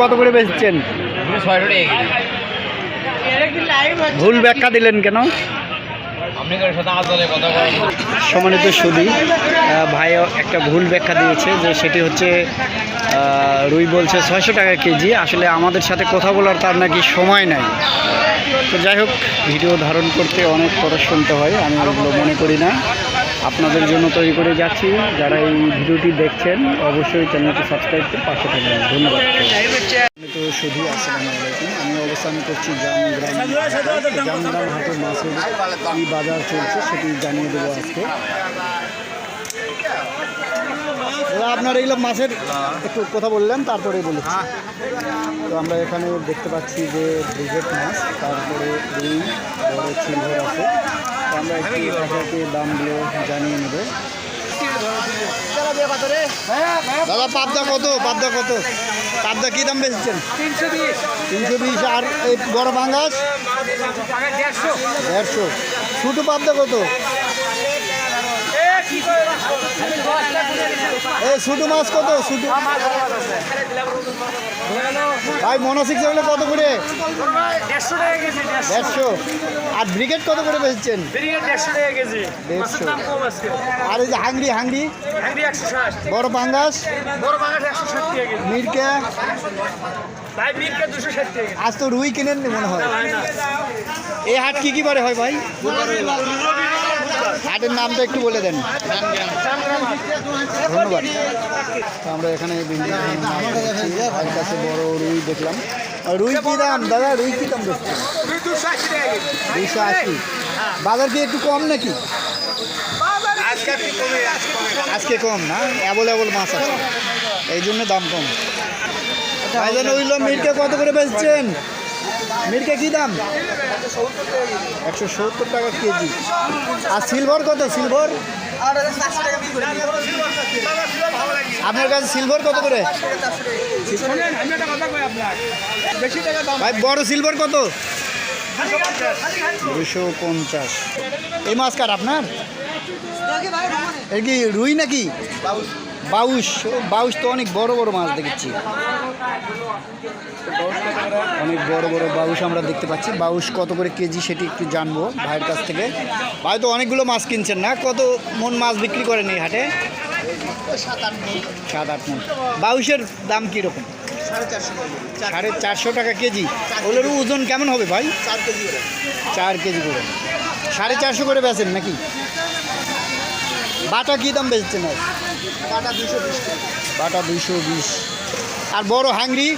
কত করে বেচছেন? ভুল ব্যাখ্যা দিলেন কেন? সমানিত সুদী ভাইও একটা ভুল ব্যাখ্যা দিয়েছে যে সেটি হচ্ছে রুই বলছে ছয়শো টাকা কেজি। আসলে আমাদের সাথে কথা বলার তার নাকি সময় নাই। তো যাই হোক, ভিডিও ধারণ করতে অনেক কথা শুনতে হয়, আমি ওগুলো মনে করি না। আপনাদের জন্য তৈরি করে যাচ্ছি। যারা এই ভিডিওটি দেখছেন, অবশ্যই চ্যানেলটি সাবস্ক্রাইব করে পাশে থাকবেন। ধন্যবাদ। তো শুধু আসসালামু আলাইকুম। আমি অবস্থান করছি জামগ্রাম জামগ্রাম হাটের মাছের কি বাজার চলছে সেটি জানিয়ে দেবো আজকে। আপনার এইগুলো মাছের একটু কথা বললেন তারপরে বলি তো আমরা এখানে দেখতে পাচ্ছি যে ব্রিগেড মাছ, তারপরে রুই, বড় সিলভার আছে। আমরা একটু দামগুলো জানিয়ে নেব। দাদা পাবদা কত? পাবদা কত? পাবদা কী দাম বেচছেন? তিনশো বিশ। তিনশো বিশ আর এই বড় বাঙ্গাস দেড়শো। দেড়শো। ছোটো পাবদা কত? ছোটো মাছ কত? ছোটো ভাই, মনসিক হলে কত করে? দেড়শো। আর ব্রিগেড কত করে বেচছেন? আর এই যে হাংরি হাংরি? বড় পাঙ্গাস? মিরকা? আজ তো রুই কিনেন মনে হয়। এই হাট কি কি বারে হয় ভাই? হাটের নামটা একটু বলে দেন। ধন্যবাদ। আমরা এখানে কাছে বড় রুই দেখলাম। রুই কি দাম? দাদা, রুই কি দাম দুশো আশি। বাজার কি একটু কম নাকি? আজকে কমে না? অ্যাভেলেবল মাছ আছে। এই জন্য দাম কম। ভাইজান ওইগুলো মিরকে কত করে বেচছেন? মিরকে কি দাম? একশো সত্তর টাকা কেজি। আর সিলভার কত? সিলভার আপনার কাছে সিলভার কত করে? ভাই, বড় সিলভার কত? দুশো পঞ্চাশ। এই মাছ কার আপনার? এর কি রুই নাকি? বাউশ বাউশ তো অনেক বড় বড় মাছ দেখেছি। অনেক বড় বড় বাউশ আমরা দেখতে পাচ্ছি। বাউশ কত করে কেজি সেটি একটু জানব ভাইয়ের কাছ থেকে। ভাই তো অনেকগুলো মাছ কিনছেন না? কত মন মাছ বিক্রি করেন এই হাটে? সাত আট মন। বাউশের দাম কীরকম? সাড়ে চারশো টাকা কেজি। ওগুলোর ওজন কেমন হবে ভাই? চার কেজি করে। সাড়ে চারশো করে বেচেন নাকি? বাটা কী দাম বেচছেন বাটা দুশো বিশ। বাটা দুশো বিশ। আর বড় হাংরি?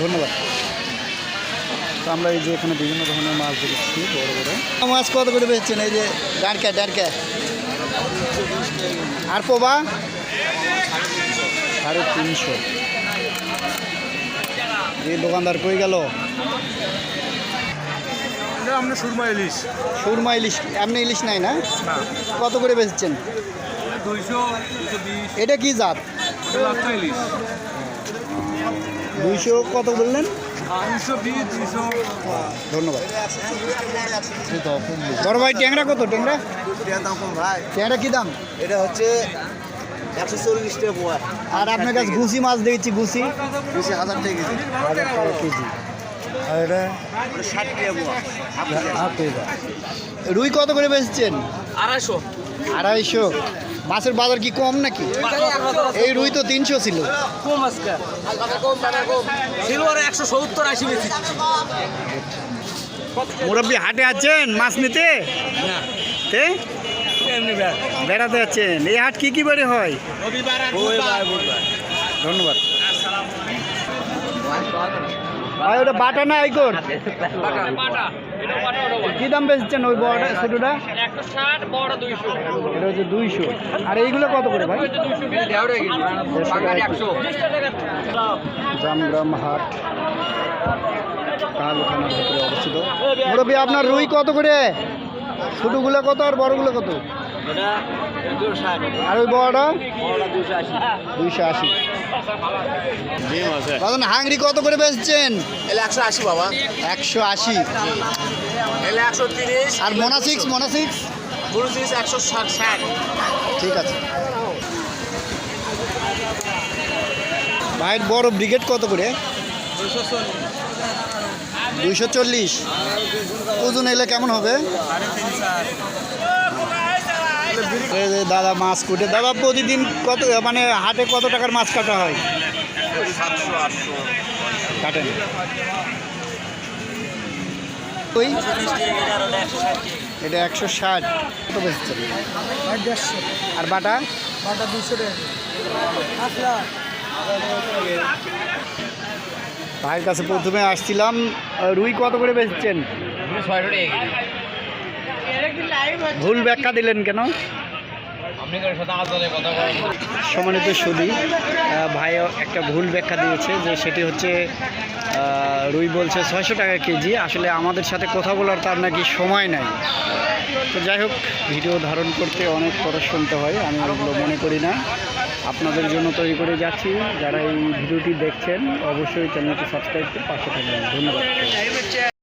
ধন্যবাদ। তো আমরা এই যে এখানে বিভিন্ন ধরনের মাছ দেখছি বড়। বড় মাছ কত করে বেচছেন? এই যে ডারকা ডারকা। আর পোবা? সাড়ে তিনশো। এই দোকানদার কই গেল? আমরা সুরমা ইলিশ। সুরমা ইলিশ এমনি ইলিশ নাই না? কত করে বেচছেন? দুইশো এটা কি জাত? ইলিশ। দুইশো কত বললেন? ধন্যবাদ। বড় ভাই ট্যাংরা কত? ট্যাংরা? দাম কম ভাই। ট্যাংরা কি দাম? এটা হচ্ছে একশো চল্লিশ টাকা আর আপনার কাছে ঘুষি মাছ দেখছি ঘুষি বেশি হাজার টাকা কেজি। হাজার টাকা কেজি। আর এটা রুই কত করে বেচছেন? আড়াইশো। আড়াইশো। মাছের বাজার কি কম নাকি? এই রুই তো তিনশো ছিল। কম আজকে। একশো সত্তর আশি বেশি মুরব্বী হাটে আছেন মাছ নিতে? বেড়াতে যাচ্ছেন এই হাট কি কি বারে হয়? ধন্যবাদ। ভাই ওটা বাটা না আইকর কি দাম বেচছেন ওই বড়টা ছোটোটা এটা হচ্ছে দুইশো। আর এইগুলো কত করে ভাই? জামগ্রাম হাট। ভিতরে অবস্থিত। মুরব্বী আপনার রুই কত করে? ছোটোগুলো কত আর বড়গুলো কত? আর ওই বড়টা? দুশো দুইশো আশি। দাদা হাংরি কত করে বেচছেন? এলে একশো আশি বাবা। একশো আশি। একশো তিরিশ। আর মোনা সিক্স মোনা একশো ষাট ষাট। ঠিক আছে। ভাইয়ের বড় ব্রিগেড কত করে? দুইশো চল্লিশ। ওজন এলে কেমন হবে? দাদা মাছ কুটে। দাদা প্রতিদিন কত মানে হাটে কত টাকার মাছ কাটা হয়? কাটেন ওই? এটা একশো ষাট। কত আর বাটা? ভাইয়ের কাছে প্রথমে আসছিলাম। রুই কত করে বেচছেন? ভুল ব্যাখ্যা দিলেন কেন? সম্মানিত সুদি ভাই একটা ভুল ব্যাখ্যা দিয়েছে যে সেটি হচ্ছে রুই বলছে ছয়শো টাকা কেজি। আসলে আমাদের সাথে কথা বলার তার নাকি সময় নাই। তো যাই হোক, ভিডিও ধারণ করতে অনেক খরচ শুনতে হয়, আমি ওগুলো মনে করি না। আপনাদের জন্য তৈরি করে যাচ্ছি। যারা এই ভিডিওটি দেখছেন, অবশ্যই চ্যানেলটি সাবস্ক্রাইব করে পাশে থাকবেন। ধন্যবাদ।